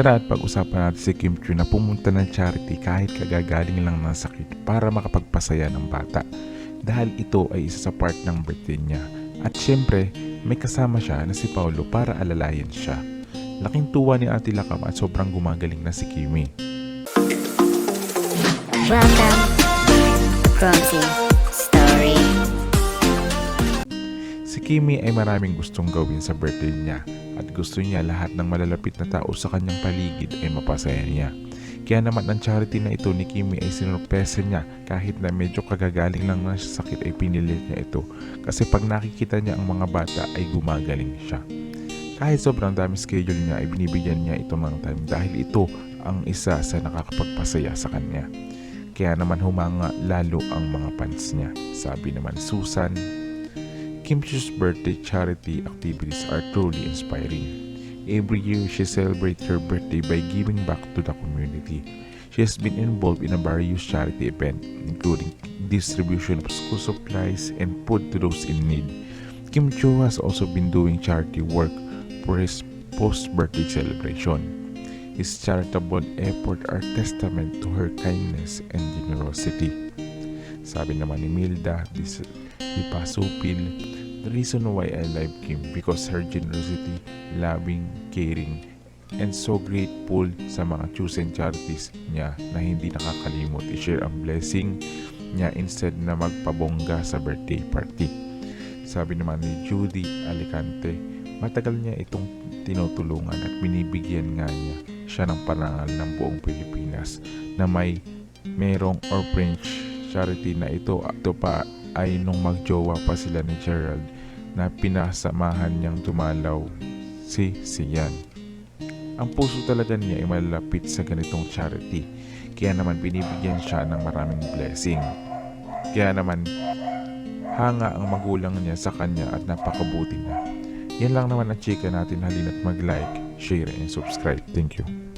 Tara at pag-usapan natin si Kim Chiu na pumunta ng charity kahit kagagaling lang ng sakit para makapagpasaya ng bata. Dahil ito ay isa sa part ng birthday niya. At syempre, may kasama siya na si Paulo para alalayan siya. Laking tuwa ni Ate Lakam at sobrang gumagaling na si Kimi. Welcome, Gromsy Kimi ay maraming gustong gawin sa birthday niya at gusto niya lahat ng malalapit na tao sa kanyang paligid ay mapasaya niya. Kaya naman ang charity na ito ni Kimi ay sinurpresa niya kahit na medyo kagagaling lang ng sakit ay pinilit niya ito kasi pag nakikita niya ang mga bata ay gumagaling siya. Kahit sobrang dami schedule niya ay binibigyan niya ito ng time dahil ito ang isa sa nakakapagpasaya sa kanya. Kaya naman humanga lalo ang mga fans niya. Sabi naman Susan, Kim Chiu's birthday charity activities are truly inspiring. Every year, she celebrates her birthday by giving back to the community. She has been involved in a various charity events, including distribution of school supplies and food to those in need. Kim Chiu has also been doing charity work for his post-birthday celebration. His charitable efforts are testament to her kindness and generosity. Sabi naman ni Milda, this di Pasupil, the reason why I love Kim because her generosity, loving, caring, and so grateful sa mga chosen charities niya na hindi nakakalimot i-share ang blessing niya instead na magpabongga sa birthday party. Sabi naman ni Judy Alicante, matagal niya itong tinutulungan at binibigyan nga niya siya ng parangal ng buong Pilipinas na may merong orphanage charity na ito. Ito pa ay nung magjowa pa sila ni Gerald na pinasamahan niyang dumalaw si Sian. Ang puso talaga niya ay malapit sa ganitong charity. Kaya naman binibigyan siya ng maraming blessing. Kaya naman hanga ang magulang niya sa kanya at napakabuti na. Yan lang naman ang chika natin. Halina't mag-like, share, and subscribe. Thank you.